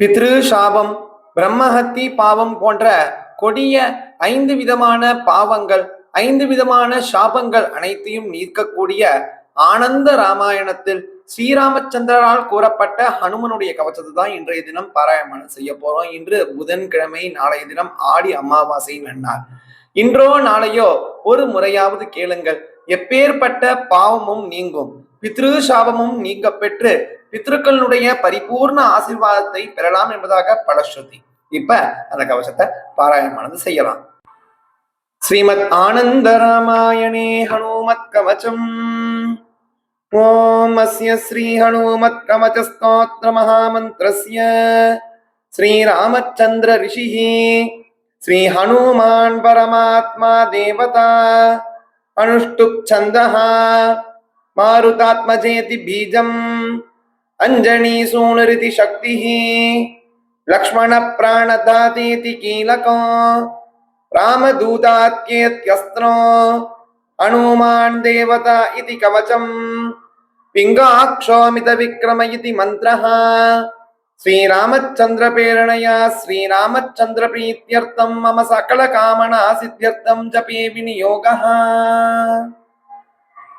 பித்ரு சாபம் பிரம்மஹத்தி பாவம் போன்ற கொடிய ஐந்து விதமான பாவங்கள் ஐந்து விதமான சாபங்கள் அனைத்தையும் நீக்கக்கூடிய ஆனந்த ராமாயணத்தில் ஸ்ரீராமச்சந்திரனால் கூறப்பட்ட ஹனுமனுடைய கவச்சத்தை தான் இன்றைய தினம் பாராயணம் செய்ய போறோம். இன்று புதன்கிழமை நாளைய தினம் ஆடி அமாவாசை நன்னார் இன்றோ நாளையோ ஒரு முறையாவது கேளுங்கள். எப்பேற்பட்ட பாவமும் நீங்கும். பித்ரு சாபமும் நீக்க பெற்று பித்ருக்களுடைய பரிபூர்ண ஆசிர்வாதத்தை பெறலாம் என்பதாக பலஸ்ருதி. இப்ப அந்த கவசத்தை பாராயணமானது செய்யலாம். ஸ்ரீமத் ஆனந்த ராமாயணே ஹனுமத் கவச்சம். ஓம் அஸ்ய ஸ்ரீ ஹனுமத் கவச்ச ஸ்தோத்திர மகாமந்திரஸ்ய ஸ்ரீராமச்சந்திர ரிஷிஹி. ஸ்ரீ ஹனுமான் பரமாத்மா தேவதா. அனுஷ்டுப் சந்தஹா. मारुतात्मजयति बीजम्। अञ्जनीसूणरिति शक्तिः। लक्ष्मणप्राणदातेति कीलको। रामदूतात्येत्यस्त्रो हनुमान् देवता इति कवचम्। पिङ्गाक्षोमितविक्रम इति मन्त्रः। श्रीरामचन्द्रप्रेरणया श्रीरामचन्द्रप्रीत्यर्थं मम सकलकामना सिद्ध्यर्थं जपे विनियोगः।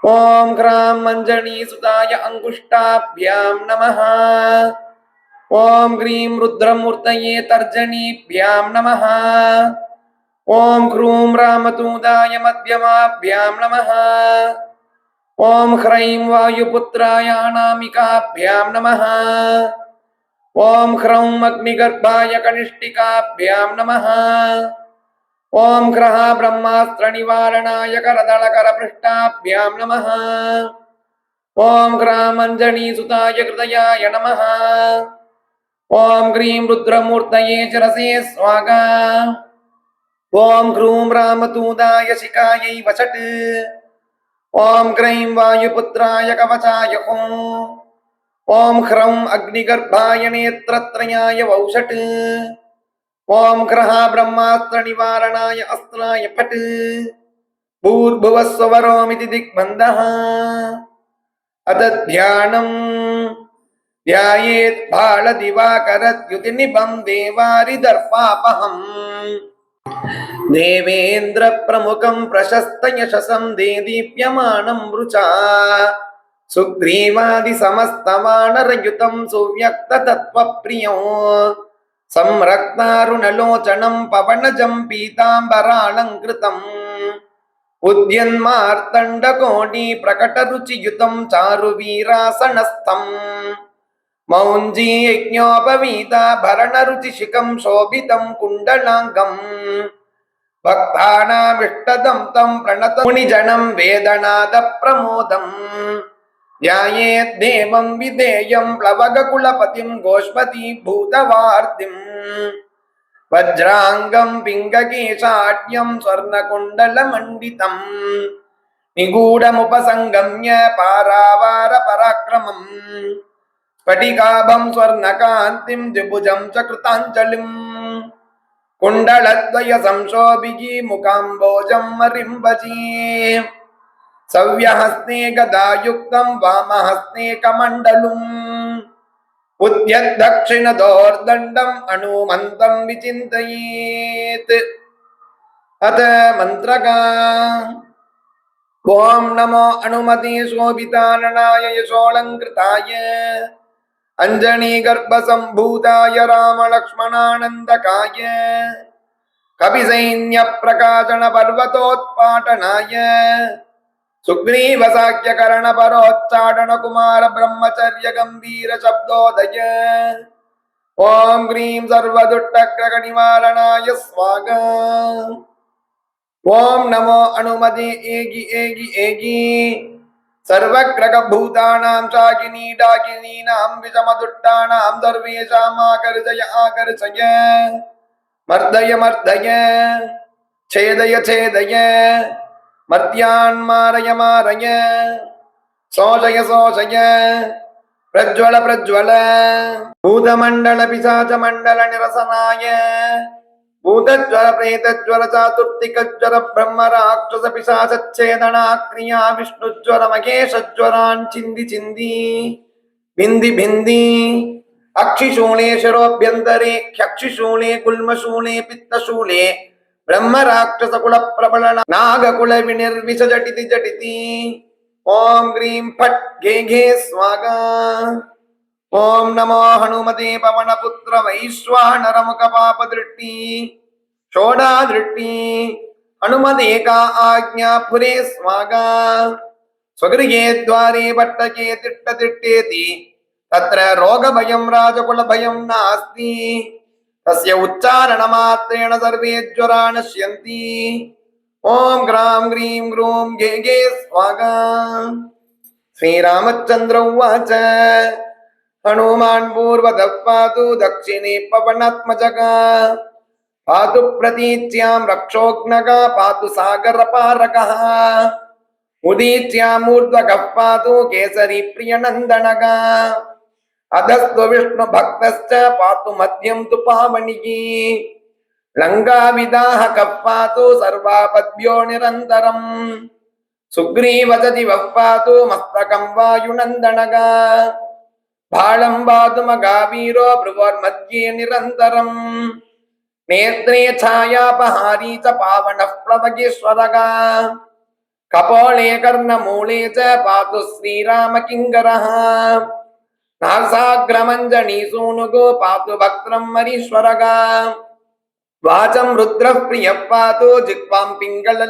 ॐ ह्रां मञ्जनीसुताय अङ्गुष्टाभ्यां नमः। ॐ ह्रीं रुद्रमूर्तये तर्जनीभ्यां नमः। ॐ ह्रूं रामदूताय मध्यमाभ्यां नमः। ॐ ह्रैं वायुपुत्राय अनामिकाभ्यां नमः। ॐ ह्रौं अग्निगर्भाय कनिष्ठिकाभ्यां नमः। ఓం గ్రహ బ్రహ్మాస్త్ర నివారణాయ కరదళకర పృష్టాభ్యాం నమ. ఓం గ్రామంజనీ సుతాయ హృదయాయ నమ. ఓం హ్రీం రుద్రమూర్తయే చరసే స్వాగా. ఓం హ్రూం రామతూదాయ శిఖాయై వసట్ ఓం గ్రైం వాయుపుత్రాయ కవచాయ ఓం హ్రౌం అగ్నిగర్భాయ నేత్రత్రయాయ వౌషట్ ఓం గ్రహ బ్రహ్మాస్త్ర నివారణాయ అస్త్రాయ ఫట్ పూర్భువస్వరోమితి దిగ్మంద అత ధ్యానం. ధ్యాయేత్ బాళ దివాకరద్యుతి నిపం దేవారి దర్పాపహం దేవేంద్ర ప్రముఖం ప్రశస్త యశసం దేదీప్యమానం వృచా సుగ్రీవాది సమస్తమానరయుతం సువ్యక్త తత్వ ప్రియం సంరక్తారుణలోచనం పవనజం పీతాంబరాళంకృతం ఉద్యన్మార్తండకోణి ప్రకట రుచియుతం చారు వీరాసనస్థం మౌంజీ యజ్ఞోపవీత భరణరుచిశిఖం శోభితం కుండలాంగం భక్తానామిష్టదం తం ప్రణతమునిజనం వేదనాద ప్రమోదం वेदनादप्रमोदम् ध्यायेद्देवं विधेयं प्लवगकुलपतिं गोष्पती भूतवार्तिम् वज्राङ्गं पिङ्गकेशाट्यं स्वर्णकुण्डलमण्डितम् निगूढमुपसङ्गम्य पारावारपराक्रमम् स्फटिकाभं स्वर्णकान्तिं द्विभुजं च कृताञ्जलिम् कुण्डलद्वय संशोभिगी मुकाम्बोजं मरिम्बजी सव्यहस्ते गदायुक्तं वामहस्ते कमण्डलुम् उद्यद्दक्षिणदोर्दण्डम् अनुमन्तं विचिन्तयेत् अथ मन्त्रका ॐ नमो अनुमते शोभिताननाय यशोऽलङ्कृताय अञ्जनीगर्भसम्भूताय रामलक्ष्मणानन्दकाय कपिसैन्यप्रकाशनपर्वतोत्पाटनाय सुग्रीवसाख्यकरणपरोच्चाटनकुमार ब्रह्मचर्य गम्भीर शब्दोदय ॐ ह्रीं सर्वदुष्टग्रहनिवारणाय स्वागा ॐ नमो अनुमते एगि एगि एगि। सर्वग्रहभूतानां शाकिनी डाकिनीनां विषमदुष्टानां सर्वेषाम् आकर्षय आकर्षय मर्दय मर्दय। छेदय छेदय। மத்தியான்மாரய மாரய சோஷய சோஷய பிரஜ்வல பிரஜ்வல. பூதமண்டல பிசாச்ச மண்டல நிரசனாய பூதஜ்வர பிரேதஜ்வர சாதுர்த்திகஜ்வர பிரம்ம ராட்சச பிசாசச்சேதனா விஷ்ணுஜ்வர மகேஷஜ்வரான் சிந்தி சிந்தி. பிந்தி பிந்தி. அக்ஷிசூலே சிரோபியந்தரே ஹ்யக்ஷிசூலே குல்மசூலே பித்தசூலே. महेशज्वरान् चिन्धि चिन्धि भिन्धि भिन्धि अक्षिशूले शिरोभ्यन्तरे ह्यक्षिशूले गुल्मशूले पित्तशूले ब्रह्मराक्षसकुलप्रबल नागकुलविनिर्विषजटिति जटिति ॐ ह्रीं फट् घे घे स्वागा ॐ नमो हनुमते पवनपुत्र वैश्वानरमुखपापदृष्टि षोडादृष्टि हनुमदेका आज्ञा पुरे स्वागा स्वगृहे द्वारे पट्टके तिष्ठतिष्ठेति तत्र रोगभयं राजकुलभयं नास्ति तस्य उच्चारणमात्रेण सर्वे ज्वरा नश्यन्ति ॐ ग्रां ग्रीं ग्रूं गे गे स्वागा श्रीरामचन्द्र उवाच हनुमान् पूर्वतः पातु दक्षिणे पवनात्मजगा पातु प्रतीच्यां रक्षोघ्नगा पातु सागरपारकः उदीच्यामूर्ध्वगः पातु केसरी प्रियनन्दनगा అధస్వ విష్ణు భక్త పాతు మద్యం తు పావణి లంగా విదాహ కప్పాతు సర్వాపద్యో నిరంతరం. సుగ్రీవసతి వప్పాతు మస్తకం వాయునందనగా బాళం వాదుమగా వీరో భృవోర్మధ్యే నిరంతరం. నేత్రే ఛాయాపహారీ చ పావన ప్లవగేశ్వరగా. కపోళే కర్ణమూళే చ పాతు శ్రీరామకింకర నాసాగ్రమంజనీ సూనుగో పాతు భక్త్రం మరీశ్వరగా. వాచం రుద్ర ప్రియ పాతు జిక్వాం పింగళ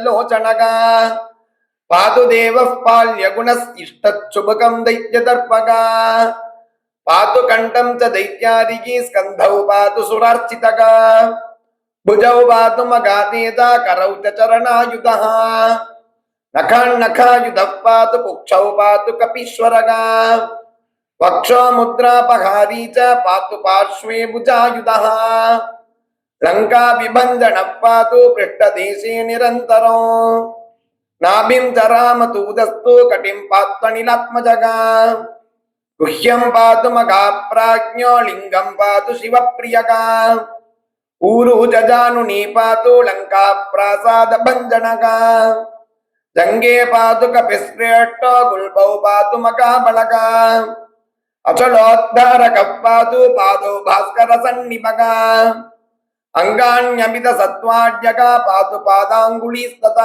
పాతు దేవ పాల్యగుణ ఇష్టశుభకం దైత్యదర్పగా. పాతు కంఠం చ దైత్యాదికి స్కంధౌ పాతు సురార్చితగా. భుజౌ పాతు మగాదేత కరౌ చరణాయుధ. నఖాన్నఖాయుధ పాతు కుక్షౌ పాతు కపీశ్వరగా. వక్షోముద్రాపహారీ చ పాతు పార్శ్వే భుజాయుధ. లంకా విభంజన పాతు పృష్ఠదేశే నిరంతరం. నాభిం చరామతు ఉదస్తు కటిం పాత్వనిలాత్మజగా గుహ్యం పాతు మగా ప్రాజ్ఞో లింగం పాతు శివప్రియగా. ఊరు జజాను నీ పాతు లంకా ప్రాసాద భంజనగా. జంగే పాతు కపిశ్రేష్ట గుల్బౌ పాతు మగా బలగా అచలోద్ధారకం పాదు పాదో భాస్కర సన్నిపగా అంగాణ్యమిత సత్వాడ్యగా పాతు పాదాంగుళీస్తత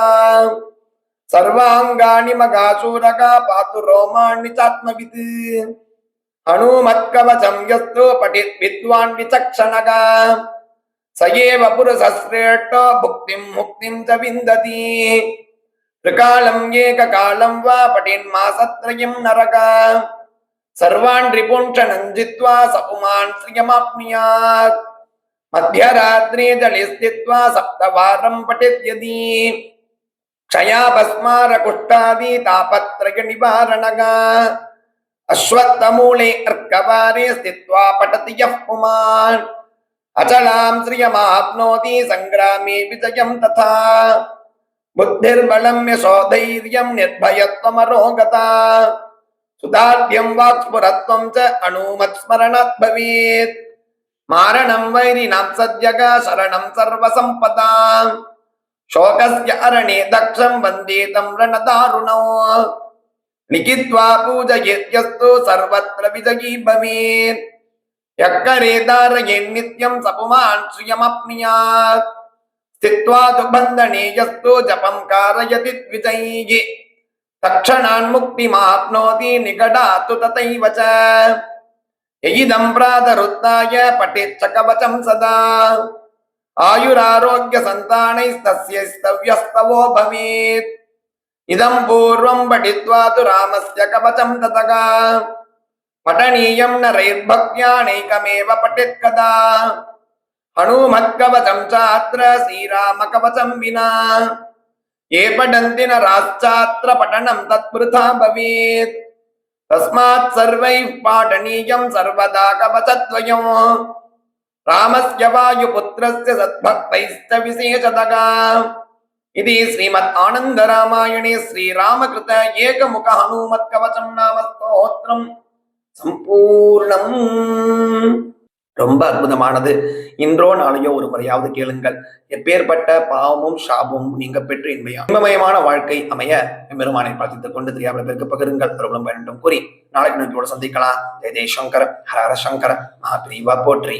సర్వాంగాణి మగాచూరగా పాతు రోమాణి చాత్మవిత్ హనుమత్కవచం యస్తో పఠి విద్వాన్ని చక్షణగా సయేవ పురుషశ్రేష్ఠో భుక్తిం ముక్తిం చ విందతి త్రికాలం ఏకకాలం వా పఠిన్మాసత్రయం నరగా जित्वा स पुमान् श्रियमाप्नुयात् मध्यरात्रे जले स्थित्वा सप्तवारं पठेत् यदि क्षयाभस्मारकुष्ठादि तापत्रयनिवारणगा अश्वत्थमूले अर्कवारे स्थित्वा पठति यः पुमान् अचलां श्रियमाप्नोति सङ्ग्रामे विजयं तथा बुद्धिर्बलं यशोधैर्यं निर्भयत्वमरोगता सुदार्ढ्यं वाक्स्फुरत्वं च अणुमत्स्मरणात् भवेत् मारणं वैरिणां सद्यगा शरणं सर्वसम्पदा शोकस्य अरणे दक्षं वन्दे तं रणदारुणो लिखित्वा पूजयेत्यस्तु सर्वत्र विजयी भवेत् यः करे धारयेन्नित्यं स पुमान् श्रियमप्नुयात् स्थित्वा तु बन्धने यस्तु जपं कारयति द्विजैः तक्षणान्मुक्तिमाप्नोति निगडातु तथैव च ययिदं प्रातरुत्थाय पठेच्च कवचं सदा आयुरारोग्यसन्तानैस्तस्य स्तव्यस्तवो भवेत् इदं पूर्वं पठित्वा तु रामस्य कवचं ततगा पठनीयं नरैर्भक्त्या नैकमेव पठेत् कदा हनुमत्कवचं चात्र श्रीरामकवचं विना ఏ పఠంతి నరాశ్చాత్ర పఠనం తత్వృథా భవేత్ తస్మాత్ సర్వై పాఠనీయం సర్వదా కవచద్వయం రామస్య వాయుపుత్రస్య సద్భక్తైశ్చ విశేషతగా ఇది శ్రీమద్ ఆనంద రామాయణే శ్రీరామకృత ఏకముఖ హనుమత్ కవచం నామ స్తోత్రం సంపూర్ణం ரொம்ப அற்புதமானது. இன்றோ நாளையோ ஒரு முறையாவது கேளுங்கள். எப்பேற்பட்ட பாவமும் சாபமும் நீங்க பெற்று இன்மையா இன்பமயமான வாழ்க்கை அமைய பெருமானை பிரார்த்தித்துக் கொண்டு தெரியாமல் பேருக்கு பகிருங்கள். பிரபலம் வேண்டும் கூறி நாளைக்கு நோக்கியோட சந்திக்கலாம். ஜெய ஜெய் சங்கர ஹர ஹர சங்கர மகாபிரிவா போற்றி.